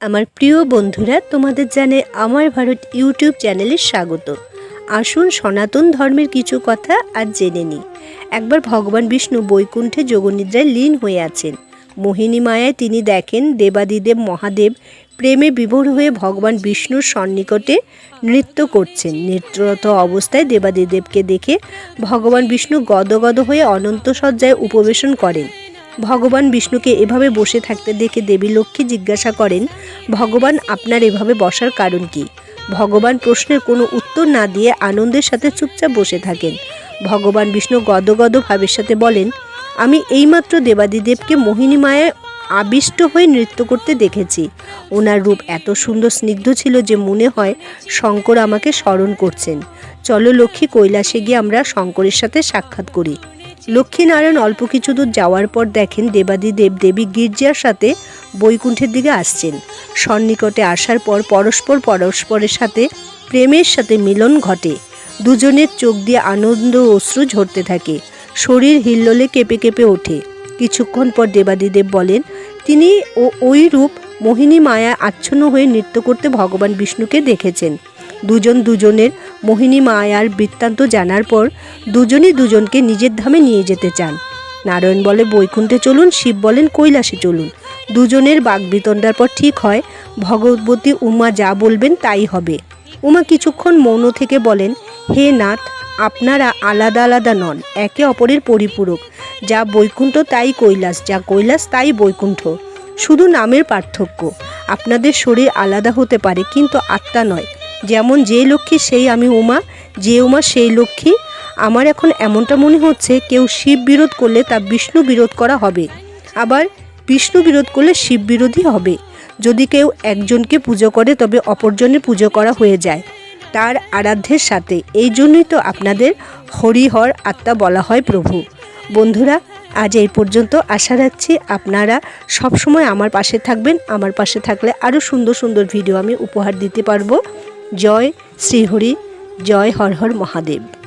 আমার প্রিয় বন্ধুরা, তোমাদের জানে আমার ভারত ইউটিউব চ্যানেলে স্বাগত। আসুন সনাতন ধর্মের কিছু কথা আর জেনে নিই। একবার ভগবান বিষ্ণু বৈকুণ্ঠে যোগনিদ্রায় লীন হয়ে আছেন। মোহিনী মায়ায় তিনি দেখেন দেবাদিদেব মহাদেব প্রেমে বিভোর হয়ে ভগবান বিষ্ণুর সন্নিকটে নৃত্য করছেন। নৃত্যরত অবস্থায় দেবাদিদেবকে দেখে ভগবান বিষ্ণু গদগদ হয়ে অনন্ত সজ্জায় উপবেশন করেন। ভগবান বিষ্ণুকে এভাবে বসে থাকতে দেখে দেবী লক্ষ্মী জিজ্ঞাসা করেন, ভগবান, আপনার এভাবে বসার কারণ কি? ভগবান প্রশ্নের কোনো উত্তর না দিয়ে আনন্দের সাথে চুপচাপ বসে থাকেন। ভগবান বিষ্ণু গদগদ ভাবের সাথে বলেন, আমি এইমাত্র দেবাদিদেবকে মোহিনী মায়ায় আবিষ্ট হয়ে নৃত্য করতে দেখেছি। ওনার রূপ এত সুন্দর স্নিগ্ধ ছিল যে মনে হয় শঙ্কর আমাকে স্মরণ করছেন। চলো লক্ষ্মী কৈলাসে গিয়ে আমরা শঙ্করের সাথে সাক্ষাৎ করি। লক্ষ্মীনারায়ণ অল্প কিছু দূর যাওয়ার পর দেখেন দেবাদিদেব দেবী গির্জার সাথে বৈকুণ্ঠের দিকে আসছেন। সন্নিকটে আসার পর পরস্পর পরস্পরের সাথে প্রেমের সাথে মিলন ঘটে। দুজনের চোখ দিয়ে আনন্দ অশ্রু ঝরতে থাকে। শরীর হিল্লোলে কেঁপে কেঁপে ওঠে। কিছুক্ষণ পর দেবাদিদেব বলেন, তিনি ও ওই রূপ মোহিনী মায়া আচ্ছন্ন হয়ে নৃত্য করতে ভগবান বিষ্ণুকে দেখেছেন। দুজন দুজনের মোহিনী মায়ার বৃত্তান্ত জানার পর দুজনই দুজনকে নিজের ধামে নিয়ে যেতে চান। নারায়ণ বলে, বৈকুণ্ঠে চলুন, শিব বলেন, কৈলাসে চলুন। দুজনের বাগবিতণ্ডার পর ঠিক হয়, ভগবতী উমা যা বলবেন তাই হবে। উমা কিছুক্ষণ মৌন থেকে বলেন, হে নাথ, আপনারা আলাদা আলাদা নন, একে অপরের পরিপূরক। যা বৈকুণ্ঠ তাই কৈলাস, যা কৈলাস তাই বৈকুণ্ঠ। শুধু নামের পার্থক্য, আপনাদের শরীর আলাদা হতে পারে, কিন্তু আত্মা নয়। যেমন যে লক্ষ্মী সেই আমি উমা, যে উমা সেই লক্ষ্মী। আমার এখন এমনটা মনে হচ্ছে, কেউ শিব বিরোধ করলে তা বিষ্ণু বিরোধ করা হবে। আবার বিষ্ণু বিরোধ করলে শিব বিরোধী হবে। যদি কেউ একজনকে পুজো করে, তবে অপরজনের পুজো করা হয়ে যায় তার আরাধ্যের সাথে। এই জন্যই তো আপনাদের হরিহর আত্মা বলা হয় প্রভু। বন্ধুরা, আজ এই পর্যন্ত আশা রাখছি আপনারা সবসময় আমার পাশে থাকবেন। আমার পাশে থাকলে আরও সুন্দর সুন্দর ভিডিও আমি উপহার দিতে পারব। জয় শ্রীহরি জয় হর হর মহাদেব।